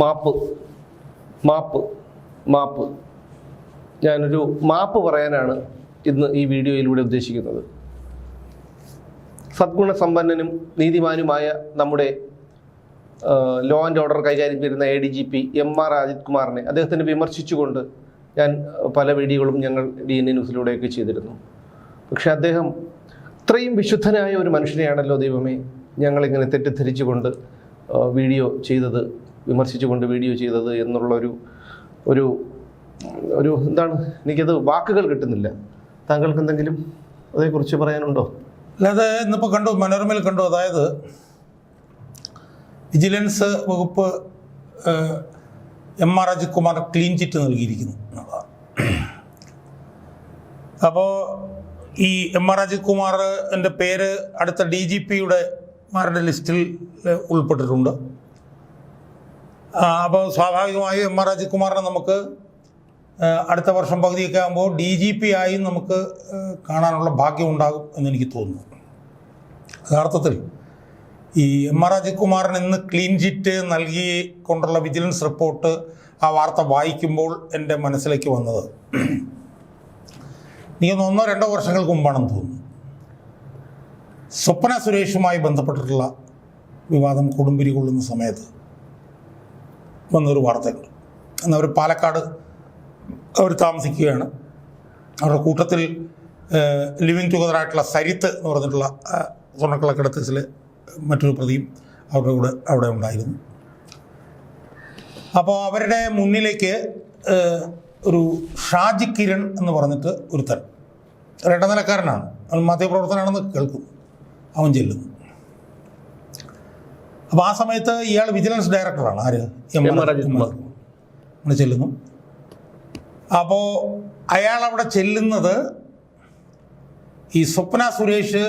മാപ്പ്. മാപ്പ്. മാപ്പ്. ഞാനൊരു മാപ്പ് പറയാനാണ് ഇന്ന് ഈ വീഡിയോയിലൂടെ ഉദ്ദേശിക്കുന്നത്. സദ്ഗുണസമ്പന്നനും നീതിമാനുമായ നമ്മുടെ ലോ ആൻഡ് ഓർഡർ കൈകാര്യം ചെയ്യുന്ന A D G P M R Ajith കുമാറിനെ അദ്ദേഹത്തിനെ വിമർശിച്ചുകൊണ്ട് ഞാൻ പല വീഡിയോകളും ഞങ്ങൾ ഡി എൻ എ ന്യൂസിലൂടെയൊക്കെ ചെയ്തിരുന്നു. പക്ഷെ അദ്ദേഹം ഇത്രയും വിശുദ്ധനായ ഒരു മനുഷ്യനെയാണല്ലോ ദൈവമേ ഞങ്ങളിങ്ങനെ തെറ്റിദ്ധരിച്ചുകൊണ്ട് വീഡിയോ ചെയ്തത് വിമർശിച്ചുകൊണ്ട് വീഡിയോ ചെയ്തത് എന്നുള്ളൊരു ഒരു ഒരു എന്താണ് എനിക്കത് വാക്കുകൾ കിട്ടുന്നില്ല. താങ്കൾക്ക് എന്തെങ്കിലും അതേക്കുറിച്ച് പറയാനുണ്ടോ? അല്ലാതെ ഇന്നിപ്പോൾ കണ്ടു മനോരമയിൽ കണ്ടു. അതായത് വിജിലൻസ് വകുപ്പ് M R Ajith Kumar clean chit നൽകിയിരിക്കുന്നു എന്നുള്ളതാണ്. അപ്പോൾ ഈ എം ആർ അജിത് കുമാറിന്റെ പേര് അടുത്ത ഡി ജി പിയുടെ മാരുടെ ലിസ്റ്റിൽ ഉൾപ്പെട്ടിട്ടുണ്ട്. അപ്പോൾ സ്വാഭാവികമായും എം ആർ അജിത് നമുക്ക് അടുത്ത വർഷം പകുതിയൊക്കെ ആകുമ്പോൾ ഡി ജി പി ആയി നമുക്ക് കാണാനുള്ള ഭാഗ്യം ഉണ്ടാകും എന്ന് എനിക്ക് തോന്നുന്നു. യഥാർത്ഥത്തിൽ ഈ എം ആർ അജിത് ഇന്ന് ക്ലീൻ ചിറ്റ് നൽകി കൊണ്ടുള്ള വിജിലൻസ് റിപ്പോർട്ട് ആ വാർത്ത വായിക്കുമ്പോൾ എന്റെ മനസ്സിലേക്ക് വന്നത് എനിക്കൊന്ന് ഒന്നോ രണ്ടോ വർഷങ്ങൾക്ക് മുമ്പാണെന്ന് തോന്നുന്നു. സ്വപ്ന സുരേഷുമായി ബന്ധപ്പെട്ടിട്ടുള്ള വിവാദം കൊടുമ്പിരി കൊള്ളുന്ന സമയത്ത് വന്നൊരു വാർത്തയുണ്ട് അന്ന് അവർ പാലക്കാട് അവർ താമസിക്കുകയാണ്. അവരുടെ കൂട്ടത്തിൽ ലിവിങ് ടുഗദറായിട്ടുള്ള സരിത്ത് എന്ന് പറഞ്ഞിട്ടുള്ള ആ, സ്വർണക്കള്ളക്കടത്തിൽ മറ്റൊരു പ്രതിയും അവരുടെ കൂടെ അവിടെ ഉണ്ടായിരുന്നു. അപ്പോൾ അവരുടെ മുന്നിലേക്ക് ഒരു ഷാജി കിരൺ എന്ന് പറഞ്ഞിട്ട് ഒരുത്തൻ. ഒരു ഇടനിലക്കാരനാണ് അവൻ മാധ്യമപ്രവർത്തനാണെന്ന് കേൾക്കും. അവൻ ചെല്ലുന്നു. അപ്പോൾ ആ സമയത്ത് ഇയാൾ വിജിലൻസ് ഡയറക്ടറാണ്. ആര്? എം. ആർ. അവിടെ ചെല്ലുന്നു. അപ്പോൾ അയാൾ അവിടെ ചെല്ലുന്നത് ഈ സ്വപ്ന സുരേഷ്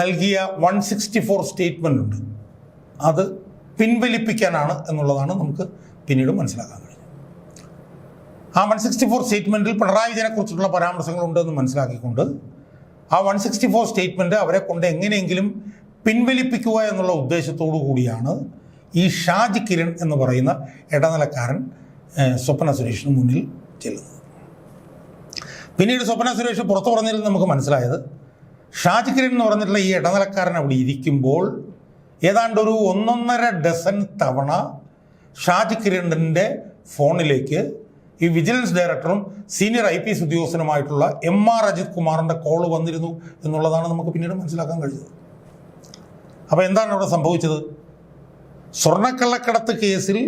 നൽകിയ വൺ സിക്സ്റ്റി ഫോർ സ്റ്റേറ്റ്മെന്റ് ഉണ്ട്. അത് പിൻവലിപ്പിക്കാനാണ് എന്നുള്ളതാണ് നമുക്ക് പിന്നീട് മനസ്സിലാക്കാൻ കഴിഞ്ഞത് ആ വൺ സിക്സ്റ്റി ഫോർ സ്റ്റേറ്റ്മെന്റിൽ പിണറായി വിജയനെക്കുറിച്ചുള്ള പരാമർശങ്ങളുണ്ട് എന്ന് മനസ്സിലാക്കിക്കൊണ്ട് ആ വൺ സിക്സ്റ്റി ഫോർ സ്റ്റേറ്റ്മെന്റ് അവരെ കൊണ്ട് എങ്ങനെയെങ്കിലും പിൻവലിപ്പിക്കുക എന്നുള്ള ഉദ്ദേശത്തോടു കൂടിയാണ് ഈ ഷാജി കിരൺ എന്ന് പറയുന്ന ഇടനിലക്കാരൻ സ്വപ്ന സുരേഷിന് മുന്നിൽ ചെല്ലുന്നത്. പിന്നീട് സ്വപ്ന സുരേഷ് പുറത്തു പറഞ്ഞതിൽ നമുക്ക് മനസ്സിലായത് ഷാജി കിരൺ എന്ന് പറഞ്ഞിട്ടുള്ള ഈ ഇടനിലക്കാരൻ അവിടെ ഇരിക്കുമ്പോൾ ഏതാണ്ട് ഒരു ഒന്നൊന്നര ഡസൻ തവണ ഷാജി കിരണിന്റെ ഫോണിലേക്ക് ഈ വിജിലൻസ് ഡയറക്ടറും സീനിയർ ഐ പി എസ് ഉദ്യോഗസ്ഥനുമായിട്ടുള്ള എം ആർ അജിത് കുമാറിന്റെ കോൾ വന്നിരുന്നു എന്നുള്ളതാണ് നമുക്ക് പിന്നീട് മനസ്സിലാക്കാൻ കഴിഞ്ഞത്. അപ്പോൾ എന്താണ് അവിടെ സംഭവിച്ചത്? സ്വർണക്കള്ളക്കടത്ത് കേസിൽ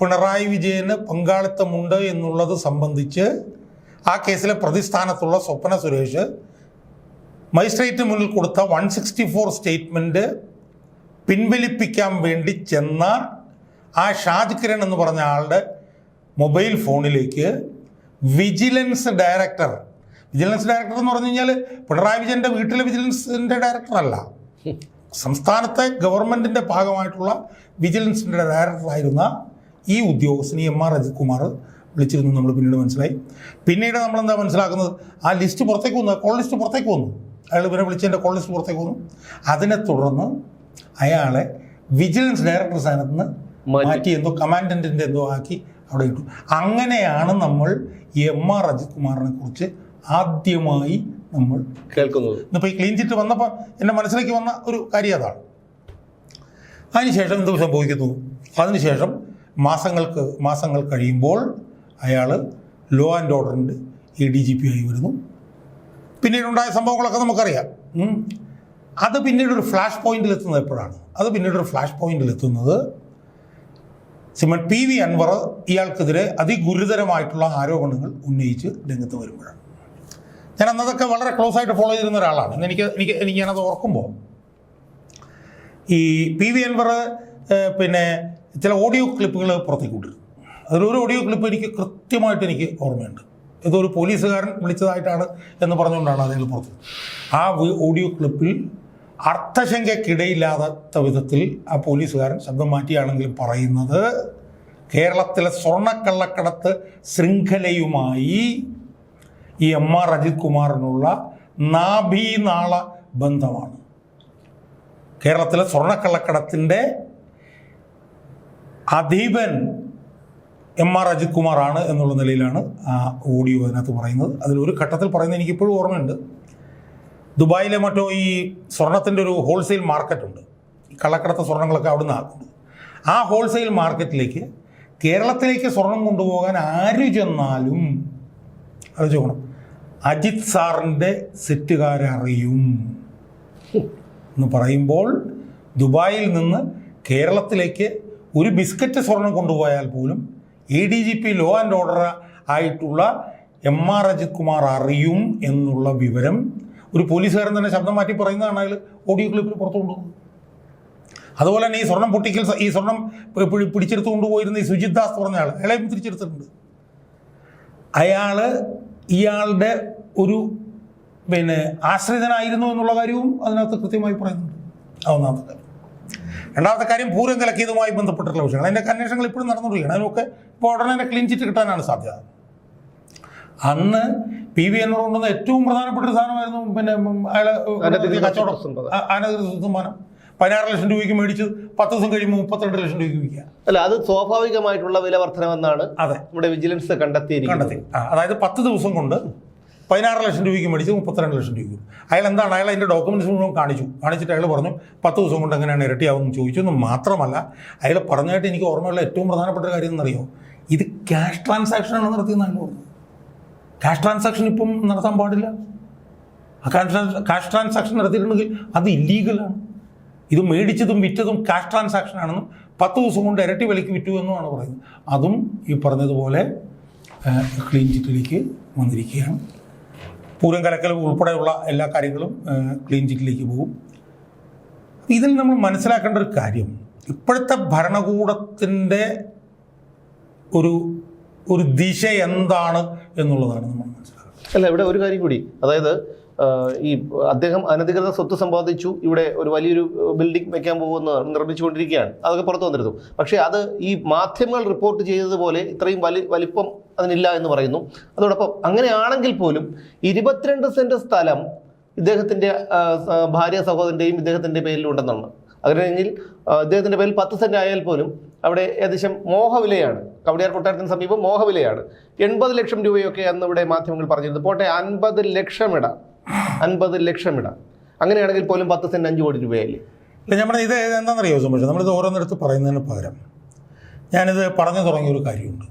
പിണറായി വിജയന് പങ്കാളിത്തമുണ്ട് എന്നുള്ളത് സംബന്ധിച്ച് ആ കേസിലെ പ്രതിസ്ഥാനത്തുള്ള സ്വപ്ന സുരേഷ് മജിസ്ട്രേറ്റ് മുന്നിൽ കൊടുത്ത വൺ സിക്സ്റ്റി ഫോർ സ്റ്റേറ്റ്മെന്റ് പിൻവലിപ്പിക്കാൻ വേണ്ടി ചെന്ന ആ ഷാജ് കിരൺ എന്ന് പറഞ്ഞ ആളുടെ മൊബൈൽ ഫോണിലേക്ക് വിജിലൻസ് ഡയറക്ടർ വിജിലൻസ് ഡയറക്ടർ എന്ന് പറഞ്ഞു കഴിഞ്ഞാൽ പിണറായി വിജയന്റെ വീട്ടിലെ വിജിലൻസിന്റെ ഡയറക്ടറല്ല. സംസ്ഥാനത്തെ ഗവൺമെന്റിന്റെ ഭാഗമായിട്ടുള്ള വിജിലൻസിന്റെ ഡയറക്ടറായിരുന്ന ഈ ഉദ്യോഗസ്ഥന് എം ആർ അജിത് കുമാർ വിളിച്ചിരുന്നു നമ്മൾ പിന്നീട് മനസ്സിലായി. പിന്നീട് നമ്മൾ എന്താ മനസ്സിലാക്കുന്നത്? ആ ലിസ്റ്റ് പുറത്തേക്ക് വന്നു. കോൾ ലിസ്റ്റ് പുറത്തേക്ക് വന്നു. അയാൾ ഇവരെ വിളിച്ചതിന്റെ കോൾ ലിസ്റ്റ് പുറത്തേക്ക് വന്നു. അതിനെ തുടർന്ന് അയാളെ വിജിലൻസ് ഡയറക്ടർ സ്ഥാനത്ത് നിന്ന് മാറ്റി. എന്തോ കമാൻഡന്റിന്റെ എന്തോ ആക്കി അവിടെ ഇട്ടു. അങ്ങനെയാണ് നമ്മൾ എം ആർ അജിത് കുമാറിനെ കുറിച്ച് ആദ്യമായി നമ്മൾ കേൾക്കുന്നത്. ഇന്നിപ്പോൾ ഈ ക്ലീൻ ചിറ്റ് വന്നപ്പോൾ എന്റെ മനസ്സിലേക്ക് വന്ന ഒരു കാര്യം അതാണ്. അതിനുശേഷം എന്ത് സംഭവിക്കുന്നു? അതിനുശേഷം മാസങ്ങൾക്ക് മാസങ്ങൾ കഴിയുമ്പോൾ അയാൾ ലോ ആൻഡ് ഓർഡറിന്റെ എ ഡി ജി പി ആയി വരുന്നു. പിന്നീടുണ്ടായ സംഭവങ്ങളൊക്കെ നമുക്കറിയാം. അത് പിന്നീട് ഒരു ഫ്ലാഷ് പോയിന്റിൽ എത്തുന്നത് എപ്പോഴാണ്? അത് പിന്നീട് ഒരു ഫ്ലാഷ് പോയിന്റിൽ എത്തുന്നത് സിമൻ പി വി അൻവർ ഇയാൾക്കെതിരെ അതിഗുരുതരമായിട്ടുള്ള ആരോപണങ്ങൾ ഉന്നയിച്ച് രംഗത്ത് വരുമ്പോഴാണ്. ഞാൻ അന്നതൊക്കെ വളരെ ക്ലോസ് ആയിട്ട് ഫോളോ ചെയ്തിരുന്ന ഒരാളാണ്. എനിക്ക് എനിക്ക് എനിക്ക് ഞാനത് ഓർക്കുമ്പോൾ ഈ പി വി അൻവർ പിന്നെ ചില ഓഡിയോ ക്ലിപ്പുകൾ പുറത്തേക്ക് വിട്ടിരുന്നു അതിലൊരു ഓഡിയോ ക്ലിപ്പ് എനിക്ക് കൃത്യമായിട്ട് എനിക്ക് ഓർമ്മയുണ്ട്. ഇതൊരു പോലീസുകാരൻ വിളിച്ചതായിട്ടാണ് എന്ന് പറഞ്ഞുകൊണ്ടാണ് അതിൽ പുറത്ത്. ആ ഓഡിയോ ക്ലിപ്പിൽ അർത്ഥശങ്കയ്ക്കിടയില്ലാത്ത വിധത്തിൽ ആ പോലീസുകാരൻ ശബ്ദം മാറ്റിയാണെങ്കിലും പറയുന്നത് കേരളത്തിലെ സ്വർണക്കള്ളക്കടത്ത് ശൃംഖലയുമായി ഈ എം ആർ അജിത് കുമാറിനുള്ള നാഭീനാള ബന്ധമാണ്. കേരളത്തിലെ സ്വർണക്കള്ളക്കടത്തിന്റെ അധീപൻ എം ആർ അജിത് കുമാറാണ് എന്നുള്ള നിലയിലാണ് ആ ഓഡിയോ അതിനകത്ത് പറയുന്നത്. അതിലൊരു ഘട്ടത്തിൽ പറയുന്നത് എനിക്കിപ്പോഴും ഓർമ്മയുണ്ട്. ദുബായിലെ മറ്റോ ഈ സ്വർണത്തിന്റെ ഒരു ഹോൾസെയിൽ മാർക്കറ്റുണ്ട്. കള്ളക്കടത്ത സ്വർണങ്ങളൊക്കെ അവിടുന്ന് ആക്കുന്നത് ആ ഹോൾസെയിൽ മാർക്കറ്റിലേക്ക് കേരളത്തിലേക്ക് സ്വർണം കൊണ്ടുപോകാൻ ആര് ചെന്നാലും ആലോചിക്കണം അജിത് സാറിന്റെ സെറ്റുകാരറിയും. എന്ന് പറയുമ്പോൾ ദുബായിൽ നിന്ന് കേരളത്തിലേക്ക് ഒരു ബിസ്ക്കറ്റ് സ്വർണം കൊണ്ടുപോയാൽ പോലും A D G P law and order ആയിട്ടുള്ള എം ആർ അജിത് കുമാർ അറിയും എന്നുള്ള വിവരം ഒരു പോലീസുകാരൻ തന്നെ ശബ്ദം മാറ്റി പറയുന്നതാണ് ഓഡിയോ ക്ലിപ്പിൽ പുറത്തു അതുപോലെ തന്നെ ഈ സ്വർണം പൊട്ടിക്കൽ ഈ സ്വർണം പിടിച്ചെടുത്തു കൊണ്ടുപോയിരുന്ന ഈ സുജിത് ദാസ് പറഞ്ഞ ആൾ അയാളെയും തിരിച്ചെടുത്തിട്ടുണ്ട്. അയാൾ ഇയാളുടെ ഒരു പിന്നെ ആശ്രിതനായിരുന്നു എന്നുള്ള കാര്യവും അതിനകത്ത് കൃത്യമായി പറയുന്നുണ്ട്. ഒന്നാമത്തെ കാര്യം. രണ്ടാമത്തെ കാര്യം പൂരം കലക്കിയതുമായി ബന്ധപ്പെട്ടിട്ടുള്ള വിഷയങ്ങൾ. അതിന്റെ അന്വേഷണങ്ങൾ ഇപ്പോഴും നടന്നുകൊണ്ടിരിക്കുകയാണ്. അതിനൊക്കെ ഇപ്പോൾ ഉടനെ തന്നെ ക്ലീൻ ചിറ്റ് കിട്ടാനാണ് സാധ്യത. അന്ന് പി വി എന്നോട് കൊണ്ടുവന്ന ഏറ്റവും പ്രധാനപ്പെട്ട ഒരു സാധനമായിരുന്നു പിന്നെ അയാളെ കച്ചവടം. അനധികൃത സ്വത്തുമാനം പതിനാറ് ലക്ഷം രൂപയ്ക്ക് മേടിച്ച് പത്ത് ദിവസം കഴിയുമ്പോൾ മുപ്പത്തിരണ്ട് ലക്ഷം രൂപയ്ക്ക് വിൽക്കുക. അല്ല അത് സ്വാഭാവികമായിട്ടുള്ള വില വർധനമെന്നാണ് അതെ. നമ്മുടെ വിജിലൻസ് കണ്ടെത്തിയിരിക്കുന്നത്. കണ്ടെത്തി. ആ, അതായത് പത്ത് ദിവസം കൊണ്ട് പതിനാറ് ലക്ഷം രൂപയ്ക്ക് മേടിച്ച് മുപ്പത്തിരണ്ട് ലക്ഷം രൂപയ്ക്ക് അയാൾ എന്താണ്? അയാൾ അതിന്റെ ഡോക്യുമെന്റ്സ് മുഴുവൻ കാണിച്ചു. കാണിച്ചിട്ട് അയാൾ പറഞ്ഞു പത്ത് ദിവസം കൊണ്ട് എങ്ങനെയാണ് ഇരട്ടിയാവുമെന്ന് ചോദിച്ചു എന്ന് മാത്രമല്ല അയാൾ പറഞ്ഞതായിട്ട് എനിക്ക് ഓർമ്മയുള്ള ഏറ്റവും പ്രധാനപ്പെട്ട ഒരു കാര്യം എന്നറിയോ? ഇത് ക്യാഷ് ട്രാൻസാക്ഷനാണ് നടത്തിയെന്ന് അയാൾ പറഞ്ഞു ക്യാഷ് ട്രാൻസാക്ഷൻ ഇപ്പം നടത്താൻ പാടില്ല. ആ ക്യാഷ് ക്യാഷ് ട്രാൻസാക്ഷൻ നടത്തിയിട്ടുണ്ടെങ്കിൽ അത് ഇല്ലീഗലാണ് ഇത് മേടിച്ചതും വിറ്റതും ക്യാഷ് ട്രാൻസാക്ഷൻ ആണെന്നും പത്ത് ദിവസം കൊണ്ട് ഇരട്ടി വിലയ്ക്ക് വിറ്റു എന്നുമാണ് പറയുന്നത്. അതും ഈ പറഞ്ഞതുപോലെ ക്ലീൻ ചിറ്റിലേക്ക് വന്നിരിക്കുകയാണ്. പൂരം കലക്കൽ ഉൾപ്പെടെയുള്ള എല്ലാ കാര്യങ്ങളും ക്ലീൻ ചിറ്റിലേക്ക് പോകും. ഇതിൽ നമ്മൾ മനസ്സിലാക്കേണ്ട ഒരു കാര്യം ഇപ്പോഴത്തെ ഭരണകൂടത്തിന്റെ ഒരു ഒരു ദിശ എന്താണ് എന്നുള്ളതാണ് നമ്മൾ മനസ്സിലാക്കുന്നത് അല്ല ഇവിടെ ഒരു കാര്യം കൂടി. അതായത് ഈ അദ്ദേഹം അനധികൃത സ്വത്ത് സമ്പാദിച്ചു ഇവിടെ ഒരു വലിയൊരു ബിൽഡിംഗ് വെക്കാൻ പോകുന്ന നിർമ്മിച്ചുകൊണ്ടിരിക്കുകയാണ്. അതൊക്കെ പുറത്തു വന്നിരുന്നു. പക്ഷേ അത് ഈ മാധ്യമങ്ങൾ റിപ്പോർട്ട് ചെയ്തതുപോലെ ഇത്രയും വലി വലിപ്പം അതിനില്ല എന്ന് പറയുന്നു. അതോടൊപ്പം അങ്ങനെയാണെങ്കിൽ പോലും ഇരുപത്തിരണ്ട് സെന്റ് സ്ഥലം സ- ഭാര്യ സഹോദരന്റെയും ഇദ്ദേഹത്തിന്റെ പേരിലുണ്ടെന്നാണ്. അങ്ങനെയെങ്കിൽ ഇദ്ദേഹത്തിന്റെ പേരിൽ പത്ത് സെന്റ് ആയാൽ പോലും അവിടെ ഏകദേശം മോഹവിലയാണ്. കവടിയാർ കൊട്ടാരത്തിന് സമീപം മോഹവിലയാണ്. എൺപത് ലക്ഷം രൂപയൊക്കെ അന്ന് ഇവിടെ മാധ്യമങ്ങൾ പറഞ്ഞിരുന്നു. പോട്ടെ അൻപത് ലക്ഷം ഇട അൻപത് ലക്ഷം ഇടാം. അങ്ങനെയാണെങ്കിൽ പോലും പത്ത് സെന്റ് അഞ്ച് കോടി രൂപയല്ലേ ഇപ്പം നമ്മുടെ ഇത് എന്താണെന്നറിയോ സുമേഷ്? നമ്മളിത് ഓരോന്നിടത്ത് പറയുന്നതിന് പകരം ഞാനിത് പറഞ്ഞു തുടങ്ങിയ ഒരു കാര്യമുണ്ട്.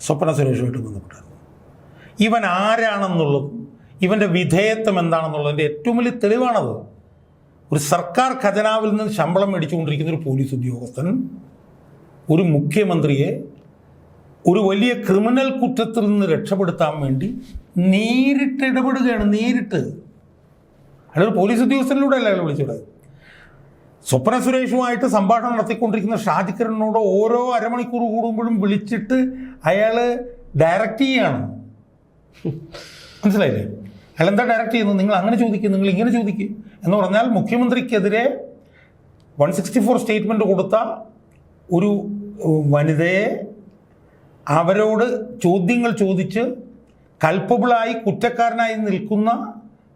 സ്വപ്ന സുരേഷുമായിട്ട് ബന്ധപ്പെട്ടായിരുന്നു. ഇവൻ ആരാണെന്നുള്ളതും ഇവന്റെ വിധേയത്വം എന്താണെന്നുള്ളതിന്റെ ഏറ്റവും വലിയ തെളിവാണത്. ഒരു സർക്കാർ ഖജനാവിൽ നിന്ന് ശമ്പളം മേടിച്ചുകൊണ്ടിരിക്കുന്ന ഒരു പോലീസ് ഉദ്യോഗസ്ഥൻ ഒരു മുഖ്യമന്ത്രിയെ ഒരു വലിയ ക്രിമിനൽ കുറ്റത്തിൽ നിന്ന് രക്ഷപ്പെടുത്താൻ വേണ്ടി നേരിട്ട് ഇടപെടുകയാണ് നേരിട്ട്. ഒരു പോലീസ് ഉദ്യോഗസ്ഥനിലൂടെ അല്ല അയാൾ വിളിച്ചത്? സ്വപ്ന സുരേഷുമായിട്ട് സംഭാഷണം നടത്തിക്കൊണ്ടിരിക്കുന്ന ഷാജിക്കരനോട് ഓരോ അരമണിക്കൂർ കൂടുമ്പോഴും വിളിച്ചിട്ട് അയാൾ ഡയറക്റ്റ് ചെയ്യാണ്. മനസ്സിലായില്ലേ? അയാൾ എന്താ ഡയറക്റ്റ് ചെയ്യുന്നത്? നിങ്ങൾ അങ്ങനെ ചോദിക്കും നിങ്ങൾ ഇങ്ങനെ ചോദിക്കും എന്ന് പറഞ്ഞാൽ മുഖ്യമന്ത്രിക്കെതിരെ വൺ സിക്സ്റ്റി ഫോർ സ്റ്റേറ്റ്മെന്റ് കൊടുത്ത ഒരു വനിതയെ അവരോട് ചോദ്യങ്ങൾ ചോദിച്ച് കൽപ്പബിളായി കുറ്റക്കാരനായി നിൽക്കുന്ന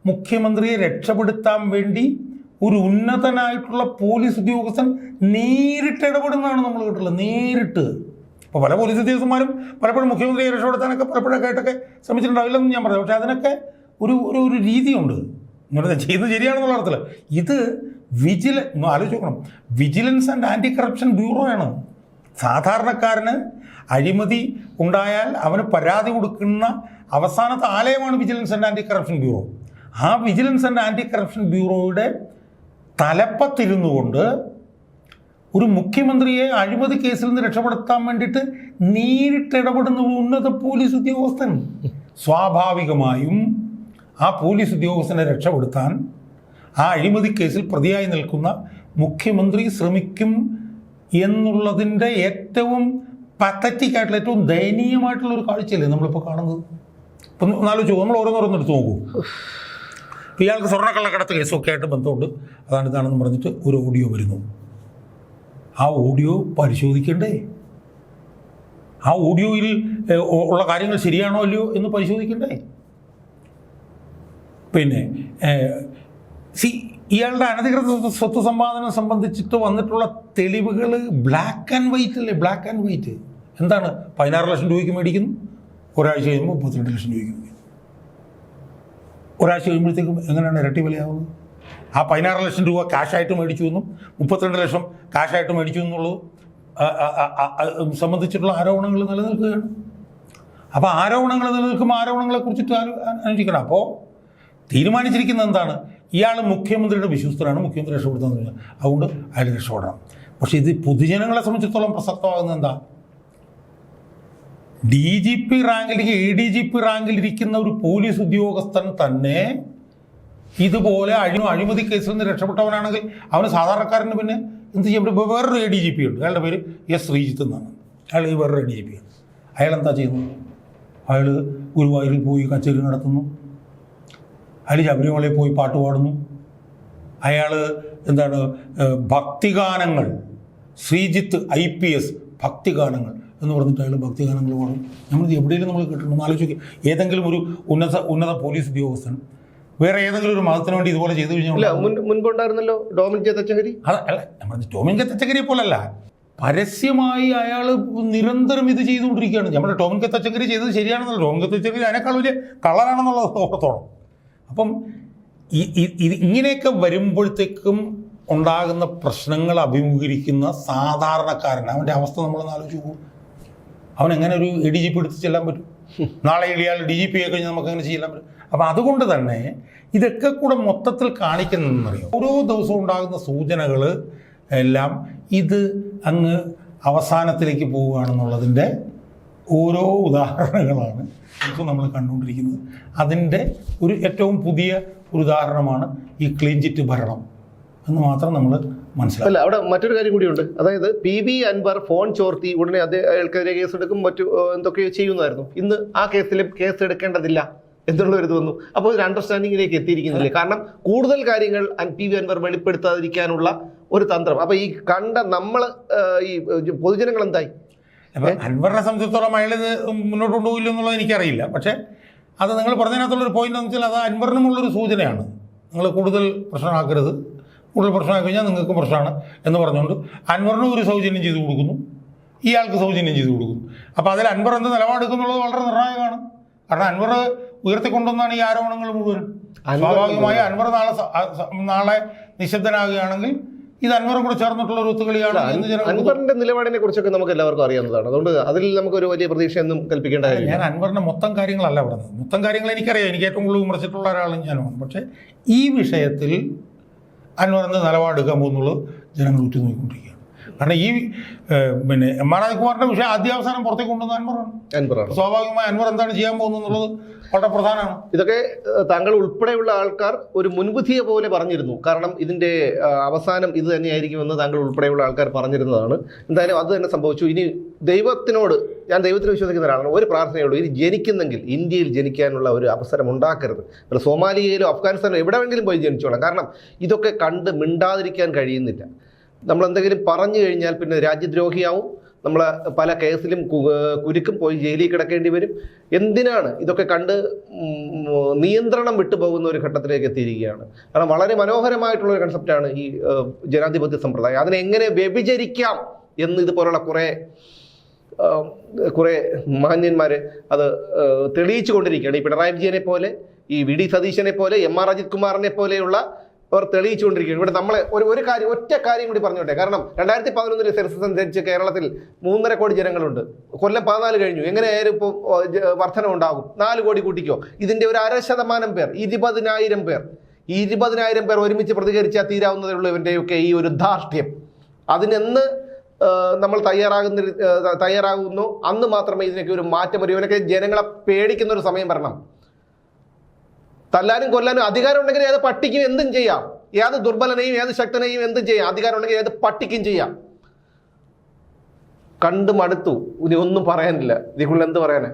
മുഖ്യമന്ത്രിയെ രക്ഷപ്പെടുത്താൻ വേണ്ടി ഒരു ഉന്നതനായിട്ടുള്ള പോലീസ് ഉദ്യോഗസ്ഥൻ നേരിട്ട് ഇടപെടുന്നതാണ് നമ്മൾ കേട്ടുള്ളത് നേരിട്ട്. ഇപ്പോൾ പല പോലീസ് ഉദ്യോഗസ്ഥന്മാരും പലപ്പോഴും മുഖ്യമന്ത്രിയെ രക്ഷപ്പെടുത്താനൊക്കെ പലപ്പോഴൊക്കെ ആയിട്ടൊക്കെ ശ്രമിച്ചിട്ടുണ്ടാവില്ലെന്ന് ഞാൻ പറഞ്ഞു. പക്ഷേ അതിനൊക്കെ ഒരു ഒരു ഒരു രീതിയുണ്ട്. ഇങ്ങനെ ചെയ്യുന്നത് ശരിയാണെന്നുള്ള അർത്ഥത്തിൽ ഇത് വിജില ആലോചിക്കണം vigilance and anti corruption bureau ആണ് സാധാരണക്കാരന് അഴിമതി ഉണ്ടായാൽ അവന് പരാതി കൊടുക്കുന്ന അവസാനത്തെ ആലയമാണ് vigilance and anti corruption bureau ആ വിജിലൻസ് ആൻഡ് ആന്റി കറപ്ഷൻ ബ്യൂറോയുടെ തലപ്പത്തിരുന്നു കൊണ്ട് ഒരു മുഖ്യമന്ത്രിയെ അഴിമതി കേസിൽ നിന്ന് രക്ഷപ്പെടുത്താൻ വേണ്ടിയിട്ട് നേരിട്ട് ഇടപെടുന്ന ഉന്നത പോലീസ് ഉദ്യോഗസ്ഥൻ. സ്വാഭാവികമായും ആ പോലീസ് ഉദ്യോഗസ്ഥനെ രക്ഷപ്പെടുത്താൻ ആ അഴിമതി കേസിൽ പ്രതിയായി നിൽക്കുന്ന മുഖ്യമന്ത്രി ശ്രമിക്കും എന്നുള്ളതിന്റെ ഏറ്റവും പത്തറ്റിക് ആയിട്ടുള്ള ഏറ്റവും ദയനീയമായിട്ടുള്ള ഒരു കാഴ്ചയല്ലേ നമ്മളിപ്പോൾ കാണുന്നത്? ഇപ്പം ഒന്നാലോചിച്ചു നമ്മൾ ഓരോന്നോരോന്നെടുത്ത് നോക്കൂ. ഇയാൾക്ക് സ്വർണക്കള്ളക്കടത്ത് കേസൊക്കെ ആയിട്ട് ബന്ധമുണ്ട്. അതാണ് ഇതാണെന്ന് പറഞ്ഞിട്ട് ഒരു ഓഡിയോ വരുന്നു. ആ ഓഡിയോ പരിശോധിക്കണ്ടേ? ആ ഓഡിയോയിൽ ഉള്ള കാര്യങ്ങൾ ശരിയാണോ അല്ലയോ എന്ന് പരിശോധിക്കണ്ടേ? പിന്നെ സി ഇയാളുടെ അനധികൃത സ്വത്ത് സമ്പാദനം സംബന്ധിച്ചിട്ട് വന്നിട്ടുള്ള തെളിവുകൾ ബ്ലാക്ക് ആൻഡ് വൈറ്റ് അല്ലേ? ബ്ലാക്ക് ആൻഡ് വൈറ്റ് എന്താണ്? പതിനാറ് ലക്ഷം രൂപയ്ക്ക് മേടിക്കുന്നു. ഒരാഴ്ച കഴിയുമ്പോൾ മുപ്പത്തിരണ്ട് ലക്ഷം രൂപയ്ക്ക് മേടിക്കുന്നു. ഒരാഴ്ച കഴിയുമ്പോഴത്തേക്കും എങ്ങനെയാണ് ഇരട്ടി വിലയാവുന്നത്? ആ പതിനാറ് ലക്ഷം രൂപ ക്യാഷായിട്ട് മേടിച്ചു എന്നും മുപ്പത്തിരണ്ട് ലക്ഷം ക്യാഷായിട്ട് മേടിച്ചു എന്നുള്ളത് സംബന്ധിച്ചിട്ടുള്ള ആരോപണങ്ങൾ നിലനിൽക്കുകയാണ്. അപ്പോൾ ആരോപണങ്ങൾ നിലനിൽക്കുമ്പോൾ ആരോപണങ്ങളെ കുറിച്ചിട്ട് അന്വേഷിക്കണം. അപ്പോൾ തീരുമാനിച്ചിരിക്കുന്നത് എന്താണ്? ഇയാൾ മുഖ്യമന്ത്രിയുടെ വിശ്വസ്തനാണ് മുഖ്യമന്ത്രി രക്ഷപ്പെടുത്തുന്നത് അതുകൊണ്ട് അയാൾ രക്ഷപ്പെടണം. പക്ഷേ ഇത് പൊതുജനങ്ങളെ സംബന്ധിച്ചിടത്തോളം പ്രസക്തമാകുന്നത് എന്താ? ഡി ജി പി റാങ്കിലേക്ക് എ ഡി ജി പി റാങ്കിലിരിക്കുന്ന ഒരു പോലീസ് ഉദ്യോഗസ്ഥൻ തന്നെ ഇതുപോലെ അഴി അഴിമതി കേസിൽ നിന്ന് രക്ഷപ്പെട്ടവനാണെങ്കിൽ അവന് സാധാരണക്കാരന് പിന്നെ എന്ത് ചെയ്യാൻ പറ്റും? വേറൊരു എ ഡി ജി പി ഉണ്ട്. അയാളുടെ പേര് എസ് ശ്രീജിത്ത് എന്നാണ്. അയാൾ വേറൊരു എ ഡി ജി പി ആണ്. അയാൾ എന്താ ചെയ്യുന്നത്? അയാൾ ഗുരുവായൂരിൽ പോയി കച്ചേരി നടത്തുന്നു. അയാൾ ശബരിമലയിൽ പോയി പാട്ട് പാടുന്നു. അയാൾ എന്താണ് ഭക്തിഗാനങ്ങൾ ശ്രീജിത്ത് ഐ പി എസ് ഭക്തിഗാനങ്ങൾ എന്ന് പറഞ്ഞിട്ട് അയാൾ ഭക്തിഗാനങ്ങൾ പാടും നമ്മളിത് എവിടെയെങ്കിലും നമ്മൾ കേട്ടിട്ടുണ്ടോ ആലോചിക്കുക ഏതെങ്കിലും ഒരു ഉന്നത ഉന്നത പോലീസ് ഉദ്യോഗസ്ഥൻ വേറെ ഏതെങ്കിലും ഒരു മതത്തിന് വേണ്ടി ഇതുപോലെ ചെയ്തു കഴിഞ്ഞാൽ മുൻപുണ്ടായിരുന്നല്ലോ ഡോമിൻ ജെ തച്ചങ്കരി? അല്ല ടോമിൻ കത്തച്ചക്കരിയെ പോലല്ല. പരസ്യമായി അയാൾ നിരന്തരം ഇത് ചെയ്തുകൊണ്ടിരിക്കുകയാണ്. നമ്മുടെ ടോമിൻ കത്തച്ചക്കരി ചെയ്തത് ശരിയാണെന്നല്ല. ടോമിൻ കത്തച്ചക്കരി അതിനേക്കാൾ വലിയ കളറാണെന്നുള്ളത് ഓർത്തോളം അപ്പം ഈ- ഇങ്ങനെയൊക്കെ വരുമ്പോഴത്തേക്കും ഉണ്ടാകുന്ന പ്രശ്നങ്ങൾ അഭിമുഖീകരിക്കുന്ന സാധാരണക്കാരൻ അവന്റെ അവസ്ഥ നമ്മളൊന്ന് ആലോചിച്ച് പോകും അവൻ എങ്ങനെ ഒരു എ ഡി ജി പി എടുത്ത് ചെല്ലാൻ പറ്റും? നാളെ ഇയാൾ ഡി ജി പി ആയി കഴിഞ്ഞാൽ നമുക്ക് അങ്ങനെ ചെയ്യാൻ പറ്റും. അപ്പം അതുകൊണ്ട് തന്നെ ഇതൊക്കെ കൂടെ മൊത്തത്തിൽ കാണിക്കുന്നതെന്നറിയാം? ഓരോ ദിവസവും ഉണ്ടാകുന്ന സൂചനകൾ എല്ലാം ഇത് അങ്ങ് അവസാനത്തിലേക്ക് പോവുകയാണെന്നുള്ളതിന്റെ ഓരോ ഉദാഹരണങ്ങളാണ് ഇപ്പോൾ നമ്മൾ കണ്ടുകൊണ്ടിരിക്കുന്നത്. അതിന്റെ ഒരു ഏറ്റവും പുതിയ ഒരു ഉദാഹരണമാണ് ഈ ക്ലീൻ ചിറ്റ് ഭരണം എന്ന് മാത്രം നമ്മൾ മനസ്സിലാക്കും അല്ല അവിടെ മറ്റൊരു കാര്യം കൂടിയുണ്ട്. അതായത് പി വി അൻവർ ഫോൺ ചോർത്തി ഉടനെ അയാൾക്കെതിരെ കേസെടുക്കും മറ്റു എന്തൊക്കെയോ ചെയ്യുന്നതായിരുന്നു. ഇന്ന് ആ കേസിൽ കേസ് എടുക്കേണ്ടതില്ല എന്നുള്ള ഒരു ഇത് വന്നു. അപ്പോൾ ഒരു അണ്ടർസ്റ്റാൻഡിങ്ങിലേക്ക് എത്തിയിരിക്കുന്നില്ലേ? കാരണം കൂടുതൽ കാര്യങ്ങൾ പി വി അൻവർ വെളിപ്പെടുത്താതിരിക്കാനുള്ള ഒരു തന്ത്രം. അപ്പൊ ഈ കണ്ട നമ്മൾ ഈ പൊതുജനങ്ങൾ എന്തായി? അപ്പം അൻവറിനെ സംബന്ധിച്ചിടത്തോളം അയാൾ ഇത് മുന്നോട്ട് കൊണ്ടുപോകില്ല എന്നുള്ളത് എനിക്കറിയില്ല. പക്ഷേ അത് നിങ്ങൾ പറഞ്ഞതിനകത്തുള്ളൊരു പോയിന്റ് എന്ന് വെച്ചാൽ അത് അൻവറിനുമുള്ളൊരു സൂചനയാണ്. നിങ്ങൾ കൂടുതൽ പ്രശ്നമാക്കരുത്. കൂടുതൽ പ്രശ്നമാക്കി കഴിഞ്ഞാൽ നിങ്ങൾക്ക് പ്രശ്നമാണ് എന്ന് പറഞ്ഞുകൊണ്ട് അൻവറിനും ഒരു സൗജന്യം ചെയ്തു കൊടുക്കുന്നു. ഇയാൾക്ക് സൗജന്യം ചെയ്തു കൊടുക്കുന്നു. അപ്പോൾ അതിൽ അൻവർ എന്ത് നിലപാടെടുക്കുന്നുള്ളത് വളരെ നിർണായകമാണ്. കാരണം അൻവർ ഉയർത്തിക്കൊണ്ടുവന്നാണ് ഈ ആരോപണങ്ങൾ മുഴുവൻ സ്വാഭാവികമായി അൻവർ നാളെ നാളെ നിശബ്ദനാകുകയാണെങ്കിൽ ഇത് അൻവറും കൂടെ ചേർന്നിട്ടുള്ള ഒരു ഒത്തുകളിയാണ് അൻവറിന്റെ നിലപാടിനെ കുറിച്ചൊക്കെ നമുക്ക് എല്ലാവർക്കും അറിയാവുന്നതാണ്. അതുകൊണ്ട് അതിൽ നമുക്ക് ഒരു വലിയ പ്രതീക്ഷയൊന്നും കൽപ്പിക്കേണ്ട കാര്യം ഞാൻ അൻവറിന്റെ മൊത്തം കാര്യങ്ങളല്ല പറഞ്ഞത്. മൊത്തം കാര്യങ്ങൾ എനിക്കറിയാം. എനിക്ക് ഏറ്റവും കൂടുതൽ വിമർശിച്ചിട്ടുള്ള ഒരാളും ഞാനാണ് പക്ഷേ ഈ വിഷയത്തിൽ അൻവറിന്റെ നിലപാടെടുക്കാൻ പോകുന്നുള്ളത് ജനങ്ങൾ ഉറ്റുനോക്കിക്കൊണ്ടിരിക്കുകയാണ്. കാരണം ഈ പിന്നെ എം ആർ രാജകുമാറിന്റെ വിഷയം ആദ്യാവസാനം പുറത്തേക്ക് കൊണ്ടുവന്ന അൻവറാണ്. അൻവറാണ്. സ്വാഭാവികമായി അൻവർ എന്താണ് ചെയ്യാൻ പോകുന്നത് എന്നുള്ളത് വളരെ പ്രധാനമാണ് ഇതൊക്കെ താങ്കൾ ഉൾപ്പെടെയുള്ള ആൾക്കാർ ഒരു മുൻവിധിയെ പോലെ പറഞ്ഞിരുന്നു. കാരണം ഇതിന്റെ അവസാനം ഇത് തന്നെയായിരിക്കുമെന്ന് താങ്കൾ ഉൾപ്പെടെയുള്ള ആൾക്കാർ പറഞ്ഞിരുന്നതാണ്. എന്തായാലും അത് തന്നെ സംഭവിച്ചു. ഇനി ദൈവത്തിനോട് ഞാൻ ദൈവത്തിൽ വിശ്വസിക്കുന്ന ഒരാളാണ്. ഒരു പ്രാർത്ഥനയുള്ളൂ ഇനി ജനിക്കുന്നെങ്കിൽ ഇന്ത്യയിൽ ജനിക്കാനുള്ള ഒരു അവസരം ഉണ്ടാക്കരുത്. സോമാലിയയിലോ അഫ്ഗാനിസ്ഥാനിലോ വേണമെങ്കിലും പോയി ജനിച്ചോളാം. കാരണം ഇതൊക്കെ കണ്ട് മിണ്ടാതിരിക്കാൻ കഴിയുന്നില്ല. നമ്മൾ എന്തെങ്കിലും പറഞ്ഞു കഴിഞ്ഞാൽ പിന്നെ രാജ്യദ്രോഹിയാവും. നമ്മൾ പല കേസിലും കുരുക്കും പോയി ജയിലിൽ കിടക്കേണ്ടി വരും. എന്തിനാണ് ഇതൊക്കെ കണ്ട് നിയന്ത്രണം വിട്ടുപോകുന്ന ഒരു ഘട്ടത്തിലേക്ക് എത്തിയിരിക്കുകയാണ്? കാരണം വളരെ മനോഹരമായിട്ടുള്ള ഒരു കൺസെപ്റ്റാണ് ഈ ജനാധിപത്യ സമ്പ്രദായം. അതിനെ എങ്ങനെ വ്യഭിചരിക്കാം എന്ന് ഇതുപോലുള്ള കുറേ കുറേ മാന്യന്മാർ അത് തെളിയിച്ചു കൊണ്ടിരിക്കുകയാണ് ഈ പിണറായി വിജയനെ പോലെ ഈ വി ഡി സതീശനെ പോലെ എം ആർ അജിത് കുമാറിനെ പോലെയുള്ള അവർ തെളിയിച്ചുകൊണ്ടിരിക്കുകയാണ്. ഇവിടെ നമ്മളെ ഒരു ഒരു കാര്യം ഒറ്റ കാര്യം കൂടി പറഞ്ഞോട്ടെ. കാരണം രണ്ടായിരത്തി പതിനൊന്നിലെ സെൻസസ് അനുസരിച്ച് കേരളത്തിൽ മൂന്നര കോടി ജനങ്ങളുണ്ട്. കൊല്ലം പതിനാല് കഴിഞ്ഞു. എങ്ങനെയായാലും ഇപ്പോൾ വർധന ഉണ്ടാകും. നാല് കോടി കൂട്ടിക്കോ. ഇതിന്റെ ഒരു അര ശതമാനം പേർ ഇരുപതിനായിരം പേർ. ഇരുപതിനായിരം പേർ ഒരുമിച്ച് പ്രതികരിച്ചാൽ തീരാവുന്നതേ ഉള്ളൂ ഇവന്റെയൊക്കെ ഈ ഒരു ധാർഷ്ട്യം. അതിനെന്ന് നമ്മൾ തയ്യാറാകുന്ന തയ്യാറാകുന്നു. അന്ന് മാത്രമേ ഇതിനൊക്കെ ഒരു മാറ്റം വരൂ. ഇവനൊക്കെ ജനങ്ങളെ പേടിക്കുന്ന ഒരു സമയം വരണം. തല്ലാനും കൊല്ലാനും അധികാരം ഉണ്ടെങ്കിൽ ഏത് പട്ടിക്കും എന്തും ചെയ്യാം. ഏത് ദുർബലനെയും ഏത് ശക്തനെയും എന്തും ചെയ്യാം. അധികാരം ഉണ്ടെങ്കിൽ ഏത് പട്ടിക്കും ചെയ്യാം. കണ്ടു മടുത്തു ഇനി ഒന്നും പറയാനില്ല. ഇതിക്കുള്ളിൽ എന്ത് പറയാനാ?